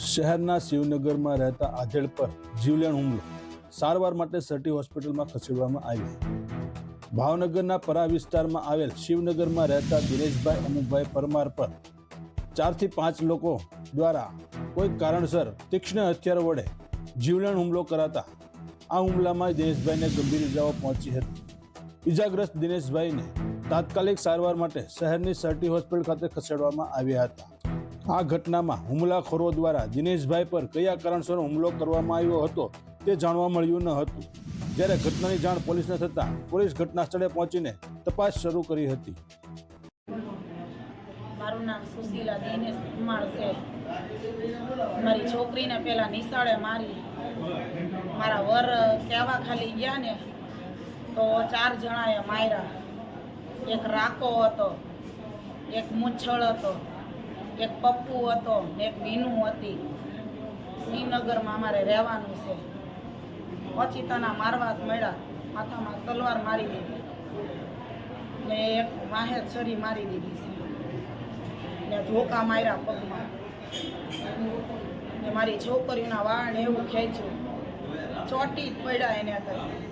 શહેરના શિવનગરમાં રહેતા આધેડ પર જીવલેણ હુમલો સારવાર માટે સટી હોસ્પિટલમાં ખસેડવામાં આવ્યા. ભાવનગરના પરા વિસ્તારમાં આવેલ શિવનગરમાં રહેતા દિનેશભાઈ અમુકભાઈ પરમાર પર ચારથી પાંચ લોકો દ્વારા કોઈ કારણસર તીક્ષ્ણ હથિયાર વડે જીવલેણ હુમલો કરાતા આ હુમલામાં દિનેશભાઈને ગંભીર ઇજાઓ પહોંચી હતી. ઇજાગ્રસ્ત દિનેશભાઈને તાત્કાલિક સારવાર માટે શહેરની સર્ટી હોસ્પિટલ ખાતે ખસેડવામાં આવ્યા હતા. આ ઘટનામાં હુમલાખોરો દ્વારા દિનેશભાઈ પર કયા કારણસર હુમલો કરવામાં આવ્યો હતો તે જાણવા મળ્યું ન હતું. જ્યારે ઘટનાની જાણ પોલીસને થતાં પોલીસ ઘટના સ્થળે પહોંચીને તપાસ શરૂ કરી હતી. મારું નામ સુશીલા દિનેશ કુમાર છે. મારી છોકરીને પેલા નિશાળે મારી. મારા વર કહેવા ખાલી ગયા ને તો ચાર જણાએ માર્યા. એક રાકો હતો, એક મૂછળ હતો. એક પપ્પુ હતો, એક વીનુ હતી. શ્રીનગરમાં અમારે રહેવાનું છે. પછી તના મારવા જ મળ્યા. માથામાં તલવાર મારી દીધી. ને એક માહેર છરી મારી દીધી છે. ને ધોકા માર્યા પગમાં. ને મારી છોકરીના વાળ એવું ખેંચ્યું. ચોટી જ પડ્યા એને કઈ